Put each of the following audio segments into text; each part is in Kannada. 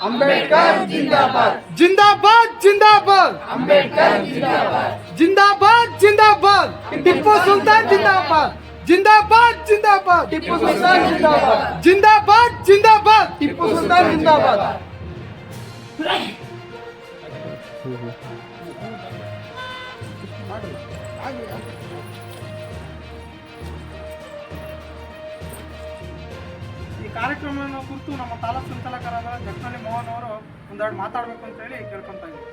अंबेडकर जिंदाबाद। जिंदाबाद जिंदाबाद। अंबेडकर जिंदाबाद। जिंदाबाद जिंदाबाद। टिप्पो सुल्तान जिंदाबाद। जिंदाबाद जिंदाबाद। टिप्पो सुल्तान जिंदाबाद। जिंदाबाद जिंदाबाद। टिप्पो सुल्तान जिंदाबाद। ಈ ಕಾರ್ಯಕ್ರಮವನ್ನು ಕುರಿತು ನಮ್ಮ ತಾಲೂಕು ಸಂಚಾಲಕರಾದ ಜಗನಳ್ಳಿ ಮೋಹನ್ ಅವರು ಒಂದೆರಡು ಮಾತಾಡಬೇಕು ಅಂತ ಹೇಳಿ ಕೇಳ್ಕೊಂತ ಇದ್ದೀವಿ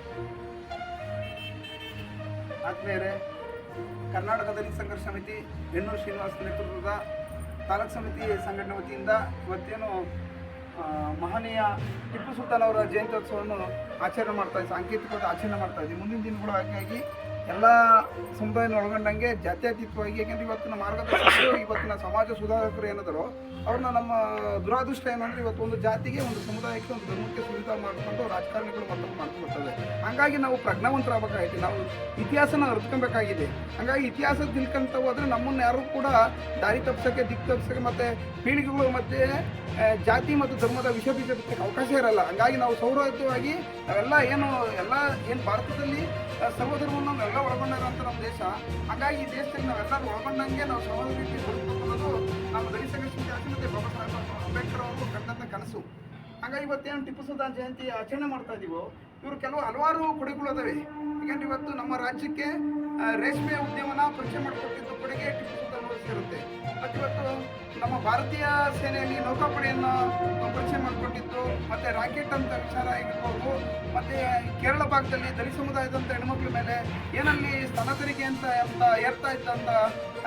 ಆತ್ಮೀಯರೇ ಕರ್ನಾಟಕ ದಲಿತ ಸಂಘರ್ಷ ಸಮಿತಿ ಹೆಣ್ಣೂರು ಶ್ರೀನಿವಾಸ ನೇತೃತ್ವದ ತಾಲೂಕು ಸಮಿತಿ ಸಂಘಟನೆ ವತಿಯಿಂದ ಇವತ್ತೇನು ಮಹನೀಯ ಟಿಪ್ಪು ಸುಲ್ತಾನ್ ಅವರ ಜಯಂತ್ಯೋತ್ಸವವನ್ನು ಆಚರಣೆ ಮಾಡ್ತಾ ಇದ್ದೀವಿ ಸಾಂಕೇತಿಕವಾಗಿ ಆಚರಣೆ ಮಾಡ್ತಾ ಇದ್ದೀವಿ ಮುಂದಿನ ದಿನಗಳು ಹಾಗಾಗಿ ಎಲ್ಲ ಸಮುದಾಯನ ಒಳಗೊಂಡಂಗೆ ಜಾತ್ಯತೀತವಾಗಿ ಯಾಕೆಂದ್ರೆ ಇವತ್ತಿನ ಮಾರ್ಗದರ್ಶಕರು, ಇವತ್ತಿನ ಸಮಾಜ ಸುಧಾರಕರು ಏನಾದರು, ಅವ್ರನ್ನ ನಮ್ಮ ದುರಾದೃಷ್ಟ ಏನಂದ್ರೆ ಇವತ್ತು ಒಂದು ಜಾತಿಗೆ, ಒಂದು ಸಮುದಾಯಕ್ಕೆ, ಒಂದು ಧರ್ಮಕ್ಕೆ ಸುಲಿತ ಮಾಡಿಕೊಂಡು ರಾಜಕಾರಣಿಗಳು ಮತ್ತೊಂದು ಮಾಡ್ಕೊಡ್ತದೆ ಹಂಗಾಗಿ ನಾವು ಪ್ರಜ್ಞಾವಂತರಾಗಬೇಕಾಗಿದೆ ನಾವು ಇತಿಹಾಸನ ಅರ್ತ್ಕೊಬೇಕಾಗಿದೆ. ಹಂಗಾಗಿ ಇತಿಹಾಸ ತಿಳ್ಕೊಂತ ಹೋದ್ರೆ ನಮ್ಮನ್ನ ಯಾರು ಕೂಡ ದಾರಿ ತಪ್ಪಿಸೋಕ್ಕೆ ದಿಕ್ಕು ತಪ್ಪಿಸೋಕ್ಕೆ ಮತ್ತೆ ಪೀಳಿಗೆಗಳು ಮತ್ತೆ ಜಾತಿ ಮತ್ತು ಧರ್ಮದ ವಿಷ ಬೀಜ ಅವಕಾಶ ಇರಲ್ಲ. ಹಂಗಾಗಿ ನಾವು ಸೌಹಾರ್ದವಾಗಿ ನಾವೆಲ್ಲ ಏನು, ಎಲ್ಲ ಏನು ಭಾರತದಲ್ಲಿ ಸರ್ವಧರ್ಮವನ್ನು ನಾವೆಲ್ಲ ಒಳಗೊಂಡಿರುವಂಥ ನಮ್ಮ ದೇಶ. ಹಾಗಾಗಿ ಈ ದೇಶದಲ್ಲಿ ನಾವೆಲ್ಲರೂ ಒಳಗೊಂಡಂಗೆ ನಾವು ರೀತಿ ಬದುಕಬೇಕು ಅನ್ನೋದು ನಮ್ಮ ದಲಿತ ಜಾತಿ ಮತ್ತು ಬಾಬಾ ಸಾಹೇಬ್ ಅಂಬೇಡ್ಕರ್ ಅವರು ಕಂಡಂಥ ಕನಸು. ಹಾಗಾಗಿ ಇವತ್ತೇನು ಟಿಪ್ಪು ಸುಲ್ತಾನ್ ಜಯಂತಿ ಆಚರಣೆ ಮಾಡ್ತಾ ಇದೀವೋ, ಇವರು ಕೆಲವು ಹಲವಾರು ಕೊಡುಗೆಗಳು ಅದಾವೆ ಯಾಕಂದ್ರೆ ಇವತ್ತು ನಮ್ಮ ರಾಜ್ಯಕ್ಕೆ ರೇಷ್ಮೆ ಉದ್ಯಮನ ಪರಿಚಯ ಮಾಡಿಕೊಟ್ಟಿದ್ದ ಕೊಡುಗೆ ಟಿಪ್ಪು ಸೇರುತ್ತೆ ಇವತ್ತು ನಮ್ಮ ಭಾರತೀಯ ಸೇನೆಯಲ್ಲಿ ನೌಕಾಪಡೆಯನ್ನು ಪರಿಚಯ ಮಾಡಿಕೊಟ್ಟಿದ್ರು ಮತ್ತೆ ರಾಕೆಟ್ ಅಂತ ವಿಚಾರ ಆಗಿರ್ಬೋದು, ಮತ್ತೆ ಕೇರಳ ಭಾಗದಲ್ಲಿ ದಲಿತ ಸಮುದಾಯದಂಥ ಹೆಣ್ಮಕ್ಳ ಮೇಲೆ ಏನಲ್ಲಿ ಸ್ಥಳ ತೆರಿಗೆ ಅಂತ ಅಂತ ಏರ್ತಾ ಇತ್ತಂತ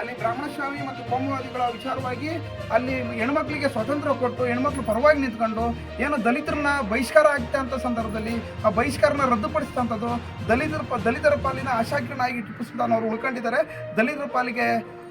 ಅಲ್ಲಿ ಬ್ರಾಹ್ಮಣಸ್ವಾಮಿ ಮತ್ತು ಕೋಮುವಾದಿಗಳ ವಿಚಾರವಾಗಿ ಅಲ್ಲಿ ಹೆಣ್ಮಕ್ಳಿಗೆ ಸ್ವಾತಂತ್ರ್ಯ ಕೊಟ್ಟು, ಹೆಣ್ಮಕ್ಳು ಪರವಾಗಿ ನಿಂತ್ಕೊಂಡು ಏನು ದಲಿತರನ್ನ ಬಹಿಷ್ಕಾರ ಆಗ್ತಾ ಅಂತ ಸಂದರ್ಭದಲ್ಲಿ, ಆ ಬಹಿಷ್ಕಾರನ ರದ್ದುಪಡಿಸಿದಂಥದ್ದು ದಲಿತರ ದಲಿತರ ಪಾಲಿನ ಆಶಾಕಿರಣಾಗಿ ಟಿಪ್ಪು ಸುಲ್ತಾನ್ ಅವರು ಉಳ್ಕೊಂಡಿದ್ದಾರೆ. ದಲಿತರ ಪಾಲಿಗೆ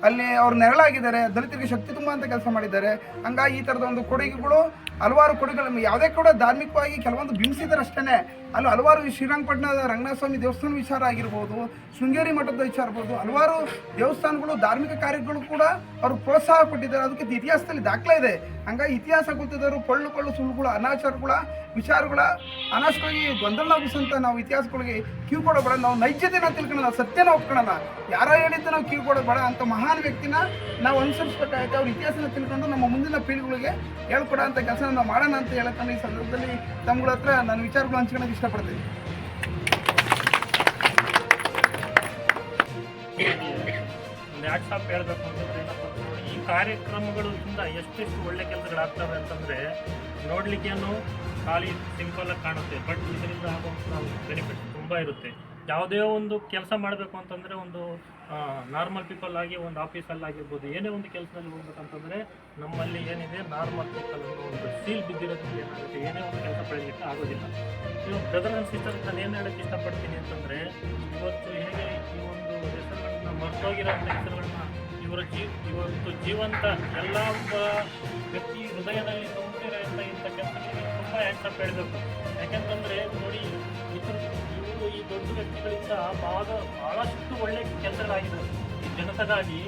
ಅಲ್ಲಿ ಅವ್ರು ನೆರಳಾಗಿದ್ದಾರೆ ದಲಿತರಿಗೆ ಶಕ್ತಿ ತುಂಬ ಅಂತ ಕೆಲಸ ಮಾಡಿದ್ದಾರೆ. ಹಂಗಾಗಿ ಈ ಥರದ ಒಂದು ಕೊಡುಗೆಗಳು ಹಲವಾರು ಕೊಡುಗೆಗಳು. ಯಾವುದೇ ಕೂಡ ಧಾರ್ಮಿಕವಾಗಿ ಕೆಲವೊಂದು ಬಿಂಬಿಸಿದರಷ್ಟೇ ಅಲ್ಲಿ ಹಲವಾರು ಶ್ರೀರಂಗಪಟ್ಟಣದ ರಂಗನಾಥ ಸ್ವಾಮಿ ದೇವಸ್ಥಾನ ವಿಚಾರ ಆಗಿರ್ಬೋದು, ಶೃಂಗೇರಿ ಮಠದ ವಿಚಾರ ಇರ್ಬೋದು ಹಲವಾರು ದೇವಸ್ಥಾನಗಳು, ಧಾರ್ಮಿಕ ಕಾರ್ಯಗಳು ಕೂಡ ಅವರು ಪ್ರೋತ್ಸಾಹ ಕೊಟ್ಟಿದ್ದಾರೆ. ಅದಕ್ಕೆ ಇತಿಹಾಸದಲ್ಲಿ ದಾಖಲೆ ಇದೆ. ಹಂಗಾಗಿ ಇತಿಹಾಸ ಗೊತ್ತಿದ್ದರು ಕೊಳ್ಳು ಕೊಳ್ಳು ಸುಳ್ಳುಗಳು, ಅನಾಚಾರಗಳ ವಿಚಾರಗಳ ಅನಾಶವಾಗಿ ಗೊಂದಲನಾಗಿಸಂತ ನಾವು ಇತಿಹಾಸಗಳಿಗೆ ಕಿವಿ ಕೊಡಬೇಡ ನಾವು ನೈಜತೆನ ತಿಳ್ಕೊಳ್ಳೋಣ, ಸತ್ಯನ ಒಪ್ಕೊಳ್ಳೋಣ. ಯಾರೋ ಹೇಳಿದ್ದು ನಾವು ಕಿವಿ ಕೊಡಬೇಡ ಅಂತ ಮಹಾನ್ ವ್ಯಕ್ತಿನ ನಾವು ಅನುಸರಿಸ್ಬೇಕಾಗುತ್ತೆ. ಅವ್ರ ಇತಿಹಾಸನ ತಿಳ್ಕೊಂಡು ನಮ್ಮ ಮುಂದಿನ ಪೀಳಿಗೆಗಳಿಗೆ ಹೇಳ್ಕೊಡೋ ಅಂತ ಕೆಲಸ ನಾವು ಮಾಡೋಣ ಅಂತ ಹೇಳ್ತಾನೆ ಈ ಸಂದರ್ಭದಲ್ಲಿ. ತಮ್ಗಳ ಹತ್ರ ನನ್ನ ವಿಚಾರಗಳು ಹಂಚ್ಕೊಳ್ಳೋಕೆ ಇಷ್ಟಪಡ್ತೀನಿ. ಹೇಳಬೇಕು ಅಂತಂದ್ರೆ ಈ ಕಾರ್ಯಕ್ರಮಗಳಿಂದ ಎಷ್ಟೆಷ್ಟು ಒಳ್ಳೆ ಕೆಲಸಗಳಾಗ್ತವೆ ಅಂತಂದ್ರೆ ನೋಡ್ಲಿಕ್ಕೇನು ಖಾಲಿ ಸಿಂಪಲ್ ಆಗಿ ಕಾಣುತ್ತೆ ಬಟ್ ಇದರಿಂದ ಆಗುವಂಥ ಬೆನಿಫಿಟ್ ತುಂಬ ಇರುತ್ತೆ. ಯಾವುದೇ ಒಂದು ಕೆಲಸ ಮಾಡಬೇಕು ಅಂತಂದರೆ ಒಂದು ನಾರ್ಮಲ್ ಪೀಪಲ್ ಆಗಿ ಒಂದು ಆಫೀಸಲ್ಲಿ ಆಗಿರ್ಬೋದು, ಏನೇ ಒಂದು ಕೆಲಸದಲ್ಲಿ ಹೋಗ್ಬೇಕಂತಂದರೆ ನಮ್ಮಲ್ಲಿ ಏನಿದೆ ನಾರ್ಮಲ್ ಪೀಪಲ್ ಅನ್ನೋ ಒಂದು ಸೀಲ್ ಬಿದ್ದಿರೋದ್ರಿಂದ ಏನಾಗುತ್ತೆ, ಏನೇ ಒಂದು ಕೆಲಸ ಪಡೆಯಲಿಕ್ಕೆ ಆಗೋದಿಲ್ಲ. ಇವಾಗ ಬ್ರದರ್ ಆ್ಯಂಡ್ ಸಿಸ್ಟರ್ ನಾನು ಏನು ಹೇಳೋಕ್ಕೆ ಇಷ್ಟಪಡ್ತೀನಿ ಅಂತಂದರೆ, ಇವತ್ತು ಹೇಗೆ ಈ ಒಂದು ಹೆಸರುಗಳನ್ನ ಮರ್ತೋಗಿರೋಂಥ ಹೆಸರುಗಳನ್ನ ಇವರ ಜೀ, ಇವತ್ತು ಜೀವಂತ ಎಲ್ಲ ಒಬ್ಬ ವ್ಯಕ್ತಿ ಹೃದಯದಲ್ಲಿ ತುಂಬಿರೋ ಇಂಥ ಕೆಲಸಗಳಿಗೆ ತುಂಬ ಹ್ಯಾಂಡ್ಸಪ್ ಹೇಳಬೇಕು. ಯಾಕೆಂತಂದರೆ ಭಾಳ ಭಾಳಷ್ಟು ಒಳ್ಳೆ ಕೆಲಸಗಳಾಗಿದೆ ಈ ಜನತೆಗಾಗಿ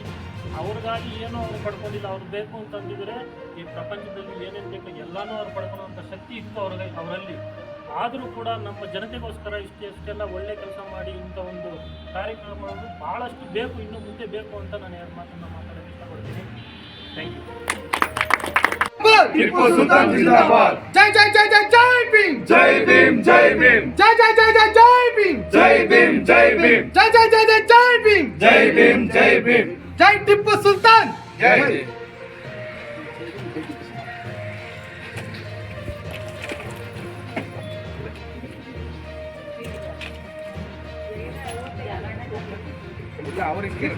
ಅವ್ರಿಗಾಗಿ ಏನೋ ಅವ್ರು ಪಡ್ಕೊಂಡಿಲ್ಲ ಅವ್ರು ಬೇಕು ಅಂತಂದಿದ್ರೆ ಈ ಪ್ರಪಂಚದಲ್ಲಿ ಏನೇನು ಬೇಕು ಎಲ್ಲನೂ ಅವ್ರು ಪಡ್ಕೊಳ್ಳೋಂಥ ಶಕ್ತಿ ಇತ್ತು ಅವ್ರಿಗೆ, ಅವರಲ್ಲಿ. ಆದರೂ ಕೂಡ ನಮ್ಮ ಜನತೆಗೋಸ್ಕರ ಇಷ್ಟು ಎಷ್ಟೆಲ್ಲ ಒಳ್ಳೆ ಕೆಲಸ ಮಾಡಿ ಇಂಥ ಒಂದು ಕಾರ್ಯಕ್ರಮಗಳು ಭಾಳಷ್ಟು ಬೇಕು, ಇನ್ನು ಮುಂದೆ ಬೇಕು ಅಂತ ನಾನು ಎರಡು ಮಾತನ್ನು ಮಾತಾಡೋಕ್ಕೆ ಇಷ್ಟಪಡ್ತೀನಿ. ಥ್ಯಾಂಕ್ ಯು ಟಿಪ್ಪು ಸುಲ್ತಾನ್ ಜಿಂದಾಬಾದ್ ಜೈ ಜೈ ಜೈ ಜೈ ಜೈ ಭೀಮ್ ಜೈ ಭೀಮ್ ಜೈ ಭೀಮ್ ಜೈ ಜೈ ಜೈ ಜೈ ಜೈ ಭೀಮ್ ಜೈ ಭೀಮ್ ಜೈ ಭೀಮ್ ಜೈ ಜೈ ಜೈ ಜೈ ಜೈ ಭೀಮ್ ಜೈ ಭೀಮ್ ಜೈ ಭೀಮ್ ಜೈ ಟಿಪ್ಪು ಸುಲ್ತಾನ್ ಜೈ ಅವ್ರಿಗೆ